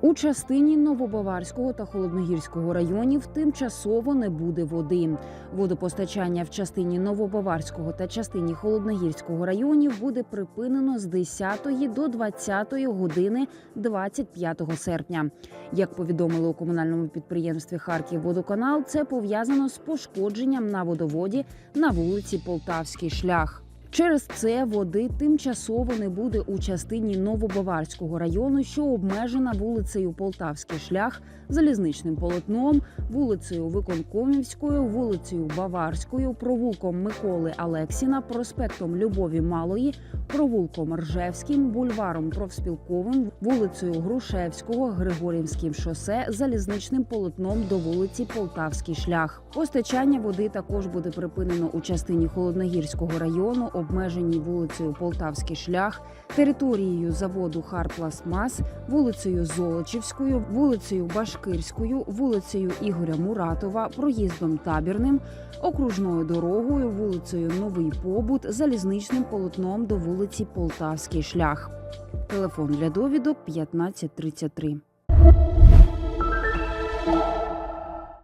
У частині Новобаварського та Холодногірського районів тимчасово не буде води. Водопостачання в частині Новобаварського та частині Холодногірського районів буде припинено з 10 до 20 години 25 серпня. Як повідомили у комунальному підприємстві Харківводоканал, це пов'язано з пошкодженням на водоводі на вулиці Полтавський шлях. Через це води тимчасово не буде у частині Новобаварського району, що обмежена вулицею Полтавський шлях, залізничним полотном, вулицею Виконкомівською, вулицею Баварською, провулком Миколи Алексіна, проспектом Любові Малої, провулком Ржевським, бульваром Профспілковим, вулицею Грушевського, Григорівським шосе, залізничним полотном до вулиці Полтавський шлях. Постачання води також буде припинено у частині Холодногірського району, обмеженій вулицею Полтавський шлях, територією заводу Харпластмас, вулицею Золочівською, вулицею Башкирською, вулицею Ігоря Муратова, проїздом табірним, окружною дорогою, вулицею Новий Побут, залізничним полотном до вулиці Полтавський шлях. Телефон для довідок 1533.